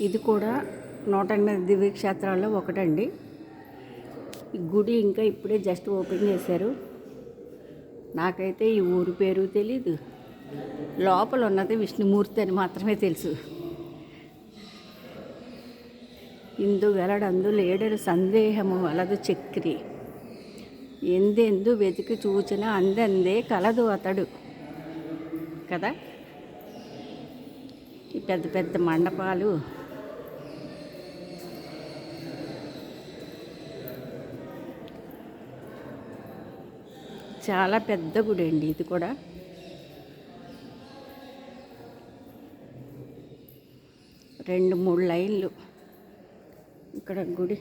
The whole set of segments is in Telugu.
ఇది కూడా నూట ఎనిమిది దివ్యక్షేత్రాల్లో ఒకటండి. ఈ గుడి ఇంకా ఇప్పుడే జస్ట్ ఓపెన్ చేశారు. నాకైతే ఈ ఊరి పేరు తెలీదు. లోపల ఉన్నది విష్ణుమూర్తి అని మాత్రమే తెలుసు. ఇందు వెలడందు లేడరు సందేహము వలదు చక్రి. ఎందెందు వెతికి చూచిన అందందే కలదు అతడు. కదా? ఈ పెద్ద పెద్ద మండపాలు చాలా పెద్ద గుడి అండి ఇది కూడా. రెండు మూడు లైన్లు ఇక్కడ గుడి.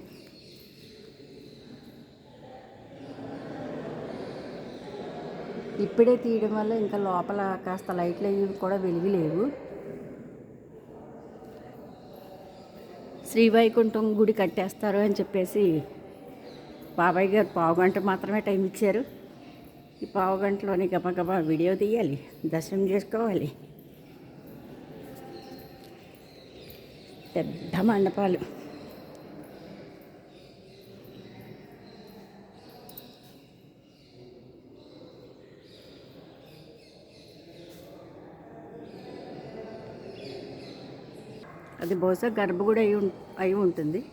ఇప్పుడే తీయడం వల్ల ఇంకా లోపల కాస్త లైట్లు అవి కూడా వెలిగిలేవు. శ్రీవైకుంఠం గుడి కట్టేస్తారు అని చెప్పేసి బాబాయ్ గారు పావు గంట మాత్రమే టైం ఇచ్చారు. ఈ పావు గంటలోని గబగబా వీడియో తీయాలి దర్శనం చేసుకోవాలి. పెద్ద మండపాలు. అది బహుశా గర్భగుడి అయి ఉం- అయి ఉంటుంది.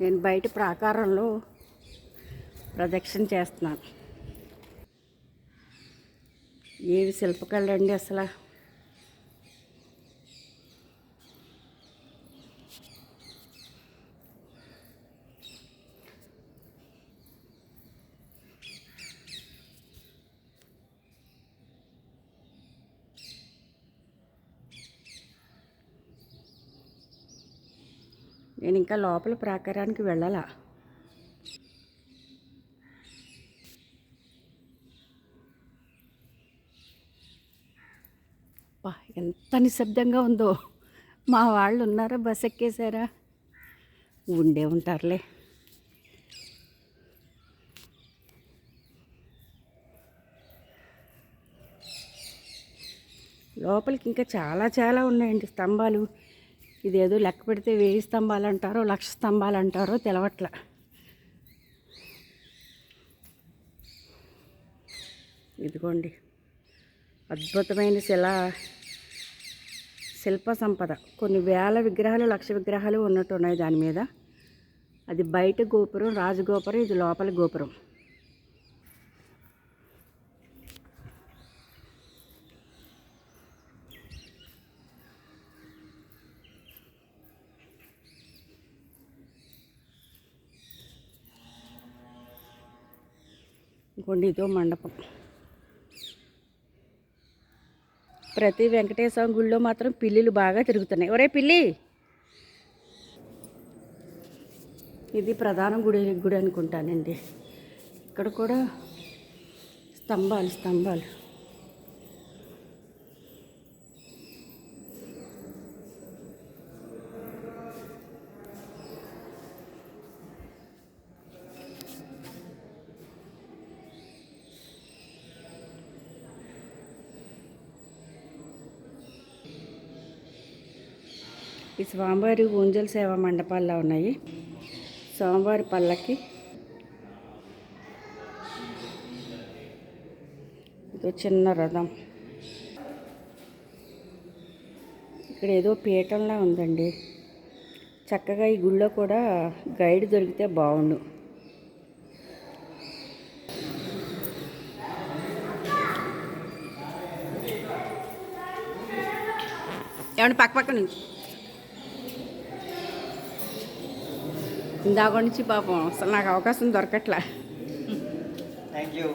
నేను బయట ప్రాకారంలో ప్రదక్షిణ చేస్తున్నాను. ఏవి శిల్పకళండి అసలు? నేను ఇంకా లోపల ప్రాకారానికి వెళ్ళాలా? అబ్బా, ఎంత నిశ్శబ్దంగా ఉందో. మా వాళ్ళు ఉన్నారా? బస్ ఎక్కేశారా? ఉండే ఉంటారులే. లోపలికి ఇంకా చాలా చాలా ఉన్నాయండి స్తంభాలు. ఇదేదో లెక్క పెడితే వెయ్యి స్తంభాలు అంటారో లక్ష స్తంభాలు అంటారో తెలవట్ల. ఇదిగోండి. అద్భుతమైన శిలా శిల్ప సంపద. కొన్ని వేల విగ్రహాలు లక్ష విగ్రహాలు ఉన్నట్టు ఉన్నాయి దాని మీద. అది బయట గోపురం రాజగోపురం ఇది లోపల గోపురం. ఇంకోండి ఇదో మండపం. ప్రతి వెంకటేశ్వర గుళ్ళో మాత్రం పిల్లులు బాగా తిరుగుతున్నాయి. ఒరే పిల్లి! ఇది ప్రధాన గుడి గుడి అనుకుంటానండి. ఇక్కడ కూడా స్తంభాలు స్తంభాలు. ఈ స్వామివారి ఊంజల్ సేవ మండపాల్లో ఉన్నాయి. స్వామివారి పల్లకి. ఇదో చిన్న రథం. ఇక్కడ ఏదో పీఠంలా ఉందండి. చక్కగా ఈ గుళ్ళో కూడా గైడ్ దొరికితే బాగుండు. ఏమన్నా పక్క పక్క నుంచి. ఇందాక నుంచి పాపం అసలు నాకు అవకాశం దొరకట్లా. థ్యాంక్ యూ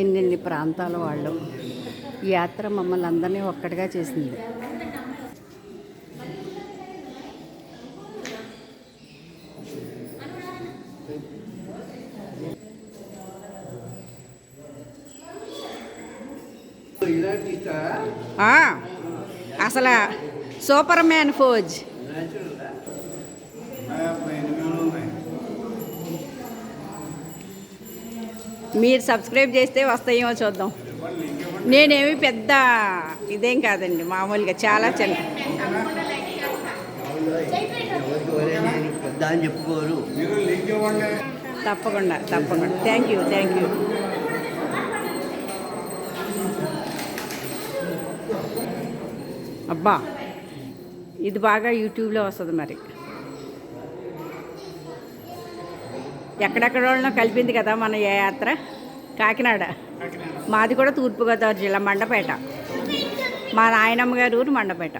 ఎన్నెన్ని ప్రాంతాల వాళ్ళు. ఈ యాత్ర మమ్మల్ని అందరినీ ఒక్కటిగా చేసింది. అసలు సూపర్ మ్యాన్ ఫోజ్. మీరు సబ్స్క్రైబ్ చేస్తే వస్తాయేమో చూద్దాం. నేనేమి పెద్ద ఇదేం కాదండి మామూలుగా చాలా చిన్న. తప్పకుండా తప్పకుండా. థ్యాంక్ యూ థ్యాంక్ యూ అబ్బా ఇది బాగా యూట్యూబ్లో వస్తుంది మరి. ఎక్కడెక్కడ వాళ్ళనో కలిపింది కదా మన ఏ యాత్ర? కాకినాడ. మాది కూడా తూర్పుగోదావరి జిల్లా మండపేట. మా నాయనమ్మ గారి ఊరు మండపేట.